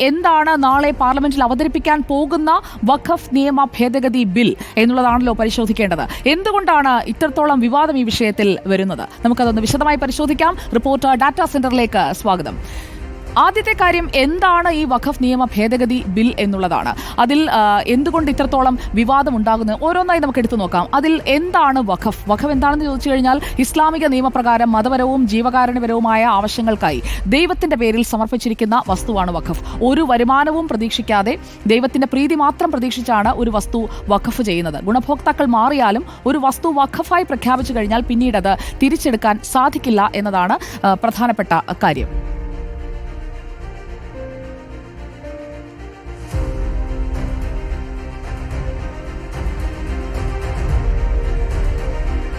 എന്താണ് നാളെ പാർലമെന്റിൽ അവതരിപ്പിക്കാൻ പോകുന്ന വഖഫ് നിയമ ഭേദഗതി ബിൽ എന്നുള്ളതാണല്ലോ പരിശോധിക്കേണ്ടത്. എന്തുകൊണ്ടാണ് ഇത്രത്തോളം വിവാദം ഈ വിഷയത്തിൽ വരുന്നത്? നമുക്കതൊന്ന് വിശദമായി പരിശോധിക്കാം. റിപ്പോർട്ടർ ഡാറ്റാ സെന്ററിലേക്ക് സ്വാഗതം. ആദ്യത്തെ കാര്യം എന്താണ് ഈ വഖഫ് നിയമ ഭേദഗതി ബിൽ എന്നുള്ളതാണ്. അതിൽ എന്തുകൊണ്ട് ഇത്രത്തോളം വിവാദം ഉണ്ടാകുന്നത് ഓരോന്നായി നമുക്ക് എടുത്തു നോക്കാം. അതിൽ എന്താണ് വഖഫ്? വഖഫ് എന്താണെന്ന് ചോദിച്ചു കഴിഞ്ഞാൽ ഇസ്ലാമിക നിയമപ്രകാരം മതപരവും ജീവകാരുണ്യപരവുമായ ആവശ്യങ്ങൾക്കായി ദൈവത്തിന്റെ പേരിൽ സമർപ്പിച്ചിരിക്കുന്ന വസ്തുവാണ് വഖഫ്. ഒരു വരുമാനവും പ്രതീക്ഷിക്കാതെ ദൈവത്തിന്റെ പ്രീതി മാത്രം പ്രതീക്ഷിച്ചാണ് ഒരു വസ്തു വഖഫ് ചെയ്യുന്നത്. ഗുണഭോക്താക്കൾ മാറിയാലും ഒരു വസ്തു വഖഫായി പ്രഖ്യാപിച്ചു കഴിഞ്ഞാൽ പിന്നീട് അത് തിരിച്ചെടുക്കാൻ സാധിക്കില്ല എന്നതാണ് പ്രധാനപ്പെട്ട കാര്യം.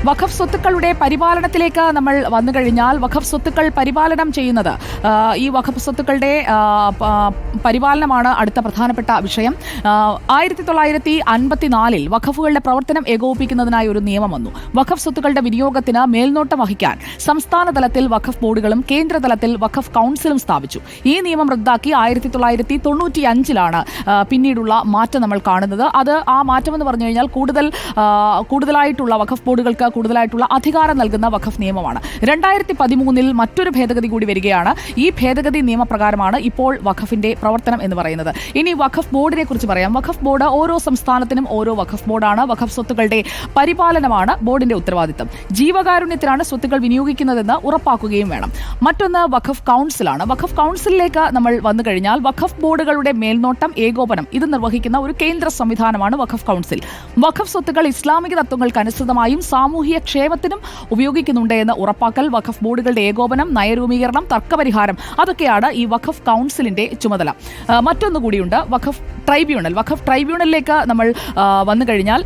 വഖഫ് സ്വത്തുക്കളുടെ പരിപാലനത്തിലേക്ക് നമ്മൾ വന്നു കഴിഞ്ഞാൽ വഖഫ് സ്വത്തുക്കൾ പരിപാലനം ചെയ്യുന്നത് ഈ വഖഫ് സ്വത്തുക്കളുടെ പരിപാലനമാണ് അടുത്ത പ്രധാനപ്പെട്ട വിഷയം. ആയിരത്തി തൊള്ളായിരത്തി അൻപത്തിനാലിൽ വഖഫുകളുടെ പ്രവർത്തനം ഏകോപിപ്പിക്കുന്നതിനായി ഒരു നിയമം വന്നു. വഖഫ് സ്വത്തുക്കളുടെ വിനിയോഗത്തിന് മേൽനോട്ടം വഹിക്കാൻ സംസ്ഥാന തലത്തിൽ വഖഫ് ബോർഡുകളും കേന്ദ്ര തലത്തിൽ വഖഫ് കൗൺസിലും സ്ഥാപിച്ചു. ഈ നിയമം റദ്ദാക്കി ആയിരത്തി തൊള്ളായിരത്തി തൊണ്ണൂറ്റി അഞ്ചിലാണ് പിന്നീടുള്ള മാറ്റം നമ്മൾ കാണുന്നത്. അത് ആ മാറ്റം എന്ന് പറഞ്ഞു കഴിഞ്ഞാൽ കൂടുതൽ കൂടുതലായിട്ടുള്ള വഖഫ് ബോർഡുകൾക്ക് കൂടുതലായിട്ടുള്ള അധികാരം നൽകുന്ന വഖഫ് നിയമമാണ്. രണ്ടായിരത്തി പതിമൂന്നിൽ മറ്റൊരു ഭേദഗതി കൂടി വരികയാണ്. ഈ ഭേദഗതി നിയമപ്രകാരമാണ് ഇപ്പോൾ വഖഫിന്റെ പ്രവർത്തനം എന്ന് പറയുന്നത്. ഇനി വഖഫ് ബോർഡിനെ കുറിച്ച് പറയാം. വഖഫ് ബോർഡ് ഓരോ സംസ്ഥാനത്തിനും ഓരോ വഖഫ് ബോർഡാണ്. വഖഫ് സ്വത്തുക്കളുടെ പരിപാലനമാണ് ബോർഡിന്റെ ഉത്തരവാദിത്തം. ജീവകാരുണ്യത്തിനാണ് സ്വത്തുക്കൾ വിനിയോഗിക്കുന്നതെന്ന് ഉറപ്പാക്കുകയും വേണം. മറ്റൊന്ന് വഖഫ് കൗൺസിലാണ്. വഖഫ് കൗൺസിലിലേക്ക് നമ്മൾ വന്നു കഴിഞ്ഞാൽ വഖഫ് ബോർഡുകളുടെ മേൽനോട്ടം ഏകോപനം ഇത് നിർവഹിക്കുന്ന ഒരു കേന്ദ്ര സംവിധാനമാണ് വഖഫ് കൗൺസിൽ. വഖഫ് സ്വത്തുക്കൾ ഇസ്ലാമിക തത്വങ്ങൾക്ക് അനുസൃതമായും സാമൂഹിക ക്ഷേമത്തിനും ഉപയോഗിക്കുന്നുണ്ട് എന്ന് ഉറപ്പാക്കൽ വഖഫ് ബോർഡുകളുടെ ഏകോപനം നയരൂപീകരണം തർക്കപരിഹാരം അതൊക്കെയാണ് ഈ വഖഫ് കൗൺസിലിന്റെ ചുമതല. മറ്റൊന്നുകൂടിയുണ്ട് വഖഫ് ട്രൈബ്യൂണൽ. വഖഫ് ട്രൈബ്യൂണലിലേക്ക് നമ്മൾ വന്നു കഴിഞ്ഞാൽ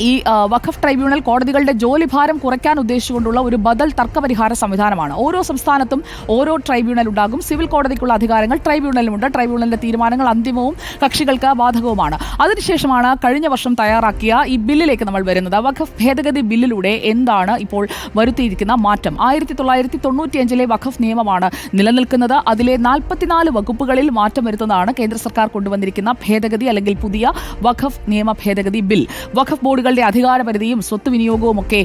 ഈ വഖഫ് ട്രൈബ്യൂണൽ കോടതികളുടെ ജോലി ഭാരം കുറയ്ക്കാൻ ഉദ്ദേശിച്ചുകൊണ്ടുള്ള ഒരു ബദൽ തർക്കപരിഹാര സംവിധാനമാണ്. ഓരോ സംസ്ഥാനത്തും ഓരോ ട്രൈബ്യൂണൽ ഉണ്ടാകും. സിവിൽ കോടതിക്കുള്ള അധികാരങ്ങൾ ട്രൈബ്യൂണലുമുണ്ട് ട്രൈബ്യൂണലിന്റെ തീരുമാനങ്ങൾ അന്തിമവും കക്ഷികൾക്ക് ബാധകവുമാണ്. അതിനുശേഷമാണ് കഴിഞ്ഞ വർഷം തയ്യാറാക്കിയ ഈ ബില്ലിലേക്ക് നമ്മൾ വരുന്നത്. വഖഫ് ഭേദഗതി ബില്ലിലൂടെ എന്താണ് ഇപ്പോൾ വരുത്തിയിരിക്കുന്ന മാറ്റം? ആയിരത്തി തൊള്ളായിരത്തി തൊണ്ണൂറ്റിയഞ്ചിലെ വഖഫ് നിയമമാണ് നിലനിൽക്കുന്നത്. അതിലെ നാൽപ്പത്തിനാല് വകുപ്പുകളിൽ മാറ്റം വരുത്തുന്നതാണ് കേന്ദ്ര സർക്കാർ കൊണ്ടുവന്നിരിക്കുന്ന ഭേദഗതി അല്ലെങ്കിൽ പുതിയ വഖഫ് നിയമ ഭേദഗതി ബിൽ. വഖഫ് ബോർഡുകളുടെ അധികാരപരിധിയും സ്വത്ത് വിനിയോഗവും ഒക്കെ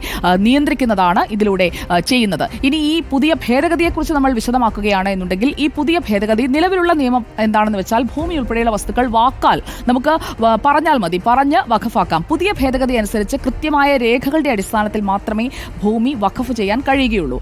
നിയന്ത്രിക്കുന്നതാണ് ഇതിലൂടെ ചെയ്യുന്നത്. ഇനി ഈ പുതിയ ഭേദഗതിയെക്കുറിച്ച് നമ്മൾ വിശദമാക്കുകയാണ് എന്നുണ്ടെങ്കിൽ ഈ പുതിയ ഭേദഗതി നിലവിലുള്ള നിയമം എന്താണെന്ന് വെച്ചാൽ ഭൂമി ഉൾപ്പെടെയുള്ള വസ്തുക്കൾ വാക്കാൽ നമുക്ക് പറഞ്ഞാൽ മതി. പറഞ്ഞ് വഖഫാക്കാം. പുതിയ ഭേദഗതി അനുസരിച്ച് കൃത്യമായ രേഖകളുടെ അടിസ്ഥാനത്തിൽ മാത്രമേ ഭൂമി വഖഫ് ചെയ്യാൻ കഴിയുകയുള്ളൂ.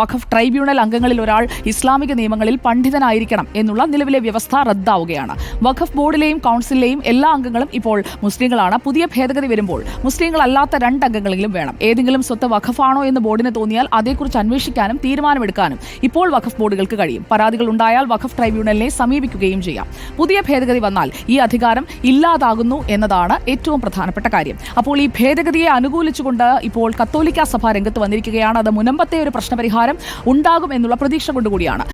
വഖഫ് ട്രൈബ്യൂണൽ അംഗങ്ങളിൽ ഒരാൾ ഇസ്ലാമിക നിയമങ്ങളിൽ പണ്ഡിതനായിരിക്കണം എന്നുള്ള നിലവിലെ വ്യവസ്ഥ റദ്ദാവുകയാണ്. വഖഫ് ബോർഡിലെയും കൗൺസിലിലെയും എല്ലാ അംഗങ്ങളും ഇപ്പോൾ മുസ്ലിങ്ങളാണ്. പുതിയ ഭേദഗതി വരുമ്പോൾ മുസ്ലിങ്ങളല്ലാത്ത രണ്ട് രണ്ടംഗങ്ങളെങ്കിലും വേണം. ഏതെങ്കിലും സ്വത്ത് വഖഫാണോ എന്ന് ബോർഡിന് തോന്നിയാൽ അതേക്കുറിച്ച് അന്വേഷിക്കാനും തീരുമാനമെടുക്കാനും ഇപ്പോൾ വഖഫ് ബോർഡുകൾക്ക് കഴിയും. പരാതികൾ ഉണ്ടായാൽ വഖഫ് ട്രൈബ്യൂണലിനെ സമീപിക്കുകയും ചെയ്യാം. പുതിയ ഭേദഗതി വന്നാൽ ഈ അധികാരം ഇല്ലാതാകുന്നു എന്നതാണ് ഏറ്റവും പ്രധാനപ്പെട്ട കാര്യം. അപ്പോൾ ഈ ഭേദഗതിയെ അനുകൂലിച്ചുകൊണ്ട് ഇപ്പോൾ കത്തോലിക്ക സഭ രംഗത്ത് വന്നിരിക്കുകയാണ്. അത് മുനമ്പത്തെ ഒരു പ്രശ്നപരിഹാരം ഉണ്ടാകും എന്നുള്ള പ്രതീക്ഷ കൊണ്ടുകൂടിയാണ്.